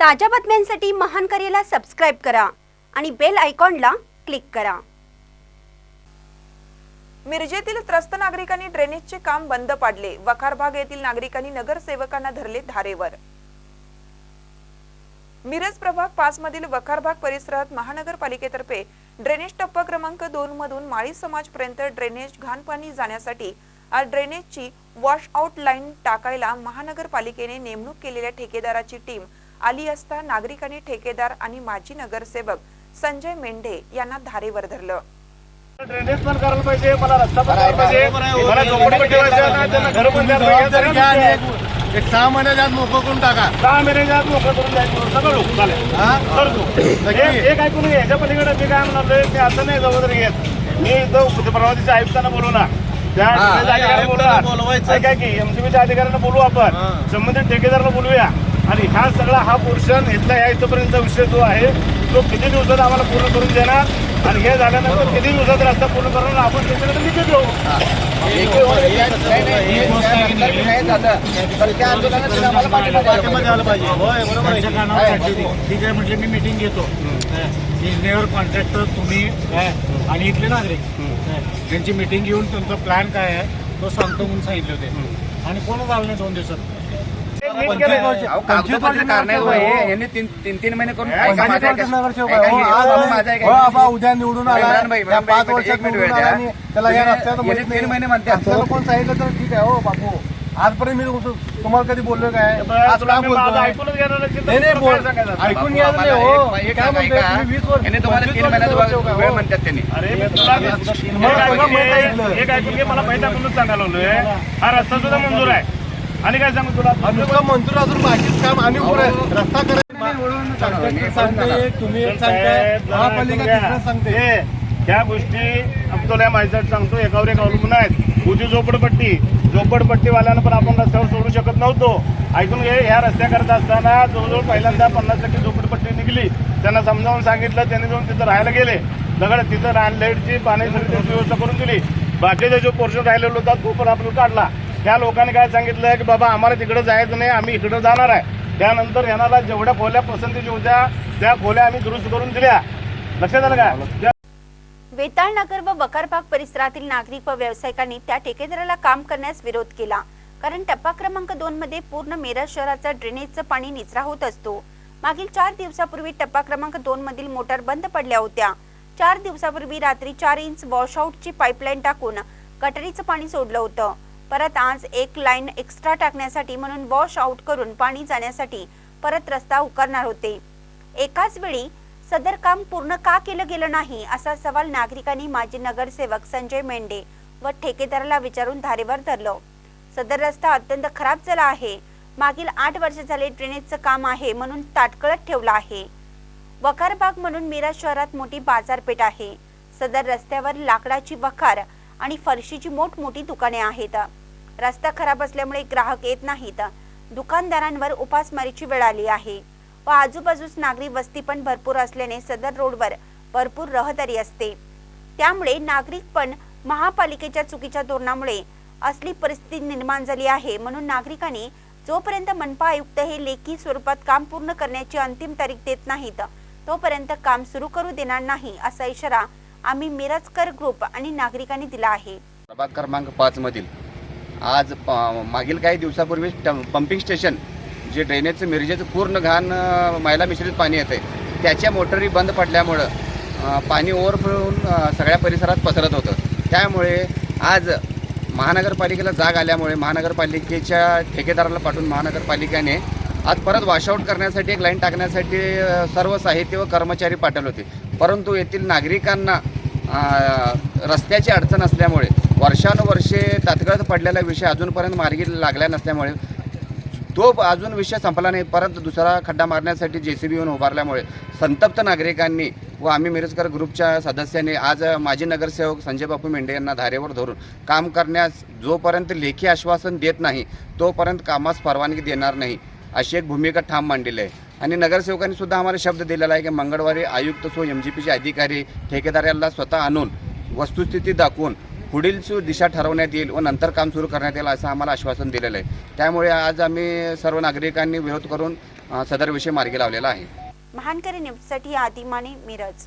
ताज्या बातम्यांसाठी महान करेला सबस्क्राईब करा आणि बेल आयकॉनला क्लिक करा. मिरजेतील त्रस्त नागरिकांनी ड्रेनेजचे काम बंद पाडले. वखारबाग येथील नागरिकांनी नगरसेवकांना धरले धारेवर. मिरज प्रभाग पाच मधील वखारबाग परिसरात महानगरपालिकेतर्फे ड्रेनेज टप्पा क्रमांक दोन मधून माळी समाज पर्यंत ड्रेनेज घाण पाणी जाण्यासाठी आज ड्रेनेजची वॉश आउट लाईन टाकायला महानगरपालिकेने नेमणूक केलेल्या ठेकेदाराची टीम आली असता नागरिकांनी ठेकेदार आणि माजी नगरसेवक संजय मेंढे यांना धारेवर धरलं. ड्रेनेज पण करायला पाहिजे मला रस्ता पण करायला पाहिजे. मला झोपडपट्टी ठेवायची आहे ना, त्यांना घरं पण द्यायला पाहिजे. जबाबदारी घ्या आणि एक- एक सहा महिन्याच्या आत मोकळं करून टाका. सहा महिन्याच्या आत मोकळं करून द्यायचं. सगळं लोक चालेल. हा? करतो नक्की. एक एक ऐकून घे ह्याच्या पलीकडे मी काय म्हणालोय मी असं नाही जबाबदारी घेत. मी इथं आयुक्तांना बोलवणार त्या हा. ऐका की एमसीबीच्या अधिकाऱ्यांना बोलवू आपण. हा. संबंधित ठेकेदाराला बोलूया. आणि हा सगळा हा पोर्शन इथला या इथपर्यंतचा विषय जो आहे तो किती दिवसात आम्हाला पूर्ण करून देणार? आणि हे झाल्यानंतर किती दिवसात रस्ता पूर्ण करणार आपण त्याच्याकडे कानावर साठी ठीक आहे म्हटलं मी मिटिंग घेतो. इंजिनियर कॉन्ट्रॅक्टर तुम्ही आणि इथले नागरिक. त्यांची मिटिंग घेऊन तुमचा प्लॅन काय आहे तो सांगतो म्हणून सांगितले होते. आणि कोण झालं नाही दोन दिवसात. यांनी तीन तीन महिने करून हे. हो. हो, बाबा, उद्या निवडून आला. पाच वर्षात एक मिनिट निवडून वेळ आला त्याला या माहीत तीन. महिने म्हणतात. आपल्याला कोण सांगितलं तर ठीक आहे. हो बापू. आजपर्यंत मी तुम्हाला कधी बोललो काय? ऐकून घ्या म्हणतात त्यांनी. मला माहिती आपणच सांगायला हा रस्ता सुद्धा मंजूर आहे. आणि काय सांगू तुला? नुसतं मंजूर अजून बाकीच काम आणि पुढे रस्ता करायचं. सांगते तुम्ही एक सांगताय महापालिका दुसरं सांगते. ह्या गोष्टी तुला माहिती सांगतो. एकावर एक अवलंबून आहेत. उजी झोपडपट्टी. झोपडपट्टीवाल्यांना पण आपण रस्त्यावर सोडू शकत नव्हतो. ऐकून घे ह्या रस्त्या करत असताना जवळजवळ पहिल्यांदा पन्नास टक्के झोपडपट्टी निघली. त्यांना समजावून सांगितलं त्यांनी जाऊन तिथं राहायला गेले. दगड तिथं लाईटची पाण्याची व्यवस्था करून दिली. बाकीचा जो पोर्शन राहिलेला होता तो पण आपण काढला. त्या लोकांनी काय सांगितलं की बाबा आम्हाला तिकडं जायचं नाही आम्ही इकडं जाणार आहे. त्यानंतर येणाऱ्या जेवढ्या खोल्या पसंतीच्या होत्या त्या खोल्या आम्ही दुरुस्त करून दिल्या. लक्षात आलं का? वेताळ नगर व वकारबाग परिसरातील नागरिक व व्यावसायिकांनी त्या ठेकेदाराला काम करण्यास विरोध केला. कारण टप्पा क्रमांक दोन मध्ये पूर्ण मिरज शहराचा ड्रेनेजचं पाणी निचरा होत असतो. मागील चार दिवसापूर्वी टप्पा क्रमांक दोन मधील मोटार बंद पडल्या होत्या. चार दिवसापूर्वी रात्री चार इंच वॉशआउटची पाईपलाईन टाकून गटरीचं पाणी सोडलं होतं. परत आज एक लाईन एक्स्ट्रा टाकण्यासाठी म्हणून वॉश आउट करून पाणी जाण्यासाठी परत रस्ता उकारणार होते. एकाच वेळी सदर काम पूर्ण का केलं गेलं नाही असा सवाल नागरिकांनी माजी नगरसेवक संजय मेंढे व ठेकेदाराला विचारून धारेवर धरलं. सदर रस्ता अत्यंत खराब झाला आहे. मागील आठ वर्ष झाले ड्रेनेजचं काम आहे म्हणून ताटकळत ठेवलं आहे. वखारबाग म्हणून मिरज शहरात मोठी बाजारपेठ आहे. सदर रस्त्यावर लाकडाची वखार आणि फरशीची मोठमोठी दुकाने आहेत. रस्ता खराब असल्यामुळे ग्राहक येत नाहीत. दुकानदारांवर उपासमारीची वेळ आली आहे. व आजूबाजूस नागरी वस्ती पण भरपूर असल्याने सदर रोडवर भरपूर रहदारी असते. त्यामुळे नागरिक पण महापालिकेच्या चुकीच्या धोरणामुळे असली परिस्थिती निर्माण झाली आहे म्हणून नागरिकांनी जोपर्यंत मनपा आयुक्त हे लेखी स्वरूपात काम पूर्ण करण्याची अंतिम तारीख देत नाहीत तोपर्यंत काम सुरू करू देणार नाही असा इशारा आम्ही मिरजकर ग्रुप आणि नागरिकांनी दिला आहे. प्रभाग क्रमांक पाच मधील आज प- मागील काही दिवसापूर्वी ट- पंपिंग स्टेशन जे ड्रेनेजचं मिरजेचं पूर्ण घाण मैला मिश्रित पाणी येते त्याच्या मोटरी बंद पडल्यामुळं पाणी ओव्हरफ्लोन सगळ्या परिसरात पसरत होतं. त्यामुळे आज महानगरपालिकेला जाग आल्यामुळे महानगरपालिकेच्या ठेकेदाराला पाठवून महानगरपालिकेने आज परत वॉशआउट करण्यासाठी एक लाईन टाकण्यासाठी सर्व साहित्य व कर्मचारी पाठवले होते. परंतु येथील नागरिकांना रस्त्याची अडचण असल्यामुळे वर्षानुवर्षे तात्काळ पडलेला विषय अजूनपर्यंत मार्गी लागला नसल्यामुळे तो अजून विषय संपला नाही परत दुसरा खड्डा मारण्यासाठी जे सी बी येऊन उभारल्यामुळे संतप्त नागरिकांनी व आम्ही मिरजकर ग्रुपच्या सदस्यांनी आज माजी नगरसेवक संजय बापू मेंढे यांना धारेवर धरून काम करण्यास जोपर्यंत लेखी आश्वासन देत नाही तोपर्यंत कामास परवानगी देणार नाही अशी एक भूमिका ठाम मांडलेली आहे. आणि नगरसेवकांनी सुद्धा आम्हाला शब्द दिलेला आहे की मंगळवारी आयुक्त सो एम जी पीचे अधिकारी ठेकेदार यांना स्वतः आणून वस्तुस्थिती दाखवून पुढील सु दिशा ठरवण्यात येईल व नंतर काम सुरू करण्यात येईल असं आम्हाला आश्वासन दिलेलं आहे. त्यामुळे आज आम्ही सर्व नागरिकांनी विरोध करून सदर विषय मार्गी लावलेला आहे. महानकरी न्यूजसाठी आदिमाने मिरज.